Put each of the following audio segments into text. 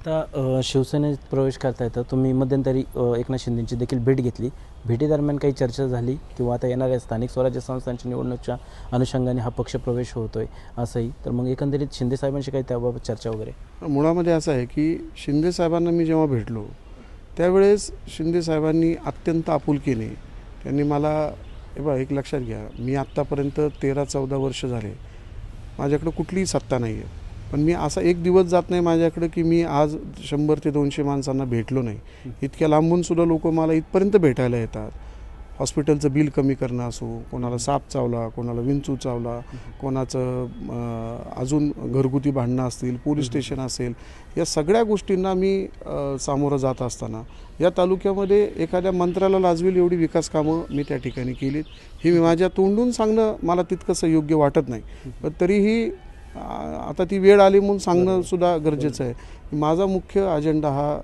आता शिवसेनेत प्रवेश करता येतं. तुम्ही मध्यंतरी एकनाथ शिंदेची देखील भेट घेतली. भेटीदरम्यान काही चर्चा झाली किंवा आता येणाऱ्या स्थानिक स्वराज्य संस्थांच्या निवडणुकीच्या अनुषंगाने हा पक्ष प्रवेश होतोय असंही. तर मग एकंदरीत शिंदे साहेबांशी काही त्याबाबत चर्चा वगैरे? मुळामध्ये असं आहे की शिंदे साहेबांना मी जेव्हा भेटलो त्यावेळेस शिंदे साहेबांनी अत्यंत आपुलकीने त्यांनी मला हे बघा एक लक्षात घ्या मी आत्तापर्यंत तेरा चौदा वर्ष झाले. माझ्याकडं कुठलीही सत्ता नाही आहे पण मी असा एक दिवस जात नाही माझ्याकडे की मी आज शंभर ते दोनशे माणसांना भेटलो नाही. इतक्या लांबून सुद्धा लोक मला इथपर्यंत भेटायला येतात. हॉस्पिटलचं बिल कमी करणं असो कोणाला साप चावला कोणाला विंचू चावला कोणाचं अजून घरगुती भांडणं असतील पोलीस स्टेशन असेल या सगळ्या गोष्टींना मी सामोरं जात असताना या तालुक्यामध्ये एखाद्या मंत्र्याला लाजवेल एवढी विकास कामं मी त्या ठिकाणी केलीत. ही मी माझ्या तोंडून सांगणं मला तितकंसं योग्य वाटत नाही. पण तरीही आता ती वेळ आली म्हणून सांगणं सुद्धा गरजेचं आहे. माझा मुख्य अजेंडा हा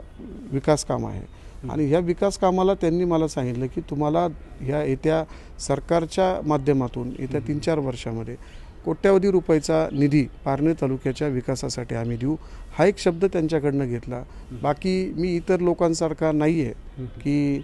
विकास काम आहे. आणि ह्या विकास कामाला त्यांनी मला सांगितलं की तुम्हाला ह्या येत्या सरकारच्या माध्यमातून येत्या तीन चार वर्षामध्ये कोट्यावधी रुपयाचा निधी पारणे तालुक्याच्या विकासासाठी आम्ही देऊ. हा एक शब्द त्यांच्याकडनं घेतला. बाकी मी इतर लोकांसारखा नाही आहे की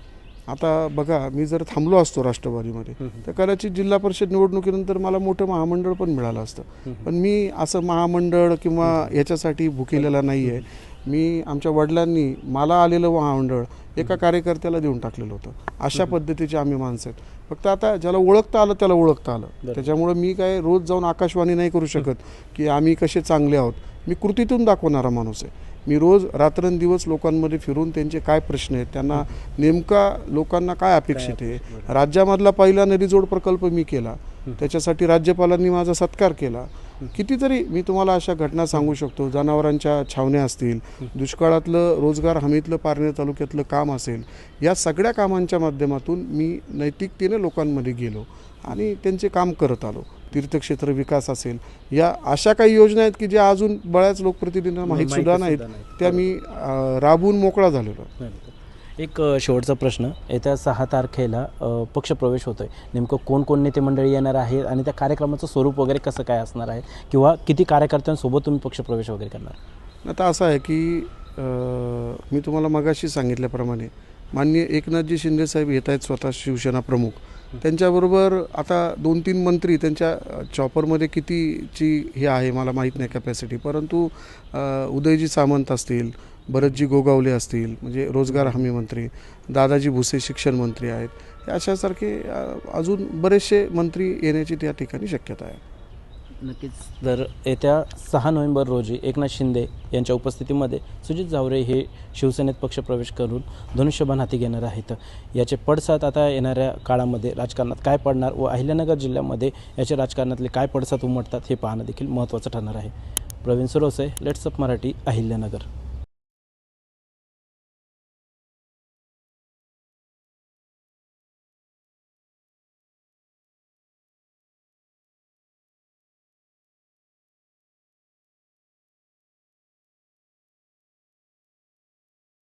आता बघा मी जर थांबलो असतो राष्ट्रवादीमध्ये तर कदाचित जिल्हा परिषद निवडणुकीनंतर मला मोठं महामंडळ पण मिळालं असतं. पण मी असं महामंडळ किंवा याच्यासाठी भुकेलेला नाही आहे मी आमच्या वडिलांनी मला आलेलं महामंडळ एका कार्यकर्त्याला देऊन टाकलेलं होतं. अशा पद्धतीचे आम्ही माणसं आहेत. फक्त आता ज्याला ओळखता आलं त्याला ओळखता आलं. त्याच्यामुळं मी काय रोज जाऊन आकाशवाणी नाही करू शकत की आम्ही कसे चांगले आहोत. मी कृतीतून दाखवणारा माणूस आहे. मी रोज रात्रंदिवस लोकांमध्ये फिरून त्यांचे काय प्रश्न आहेत त्यांना नेमका लोकांना काय अपेक्षित आहे? राज्यामधला पहिला नदीजोड प्रकल्प मी केला. त्याच्यासाठी राज्यपालांनी माझा सत्कार केला. कितीतरी मी तुम्हाला अशा घटना सांगू शकतो. जनावरांच्या छावण्या असतील दुष्काळातलं रोजगार हमीतलं पारणे तालुक्यातलं काम असेल या सगळ्या कामांच्या माध्यमातून मी नैतिकतेने लोकांमध्ये गेलो आणि त्यांचे काम करत आलो. तीर्थक्षेत्र विकास असेल या अशा काही योजना आहेत की ज्या अजून बऱ्याच लोकप्रतिनिधींना माहीत सुद्धा नाहीत. त्या मी राबवून मोकळा झालेलो. आहे. एक शेवटचा प्रश्न. येत्या सहा तारखेला अ, पक्षप्रवेश होतोय. नेमकं कोण कोण नेते मंडळी येणार आहे आणि त्या कार्यक्रमाचं स्वरूप वगैरे कसं काय असणार आहे? किंवा किती कार्यकर्त्यांसोबत तुम्ही पक्षप्रवेश वगैरे करणार? आता असं आहे की मी तुम्हाला मगाशी सांगितल्याप्रमाणे माननीय एकनाथजी शिंदे साहेब येत आहेत स्वतः शिवसेना प्रमुख. त्यांच्याबरोबर आता दोन तीन मंत्री त्यांच्या चॉपरमध्ये कितीची हे आहे मला माहीत नाही कॅपॅसिटी परंतु उदयजी सामंत असतील भरतजी गोगावले असतील म्हणजे रोजगार हमी मंत्री दादाजी भुसे शिक्षण मंत्री आहेत अशासारखे अजून बरेचसे मंत्री येण्याची त्या ठिकाणी शक्यता आहे. नक्कीच. तर येत्या सहा नोव्हेंबर रोजी एकनाथ शिंदे यांच्या उपस्थितीमध्ये सुजित जावरे हे शिवसेनेत पक्षप्रवेश करून धनुष्यबाण हाती घेणार आहेत. याचे पडसाद आता येणाऱ्या काळामध्ये राजकारणात काय पडणार व अहिल्यानगर जिल्ह्यामध्ये याचे राजकारणातले काय पडसाद उमटतात हे पाहणं देखील महत्त्वाचं ठरणार आहे. प्रवीण सुरवसे लेट्सअप मराठी अहिल्यानगर.